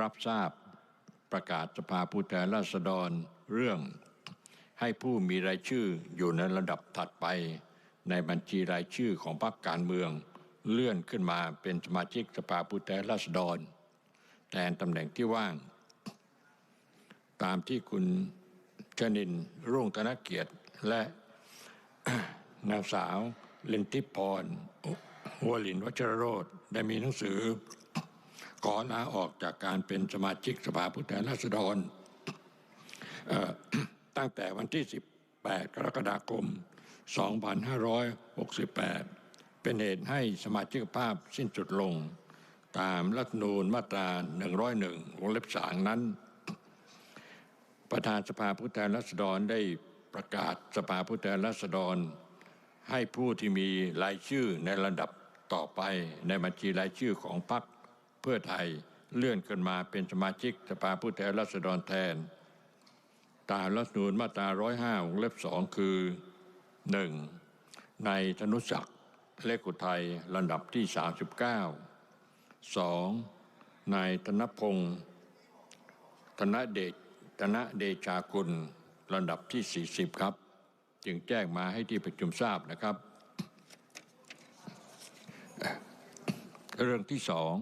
รับทราบประกาศสภาผู้แทนราษฎรเรื่อง ให้ผู้มีรายชื่ออยู่ในระดับถัดไป ในบัญชีรายชื่อของพรรคการเมือง เลื่อนขึ้นมาเป็นสมาชิกสภาผู้แทนราษฎร แทนตำแหน่งที่ว่าง ตามที่คุณชนินรุ่งธนเกียรติและนางสาวเลนทิพรหัวลินวัชรโรธได้มีหนังสือ ขอลาออกจากการเป็นสมาชิกสภาผู้แทนราษฎรตั้งแต่วันที่ 18 กรกฎาคม 2568 เป็นเหตุให้สมาชิกภาพสิ้นสุดลง ตามรัฐนูญมาตรา 101 วงเล็บสางนั้น ประธานสภาผู้แทนราษฎรได้ประกาศสภาผู้แทนราษฎร ให้ผู้ที่มีรายชื่อในระดับต่อไปในบัญชีรายชื่อของพรรค พื่อไทยเลื่อนขึ้นมาเป็นสมาชิกสภาผู้แทนราษฎรแทน ตามรัฐนูญมาตรา 105วงเล็บ2คือ 1. ในธนุศักดิ์เลขอุทัยลำดับที่ 39 2. นายธนพงศ์ธนเดชธนเดชาคุณลำดับที่ 40 ครับ จึงแจ้งมาให้ที่ประชุมทราบนะครับ เรื่องที่สอง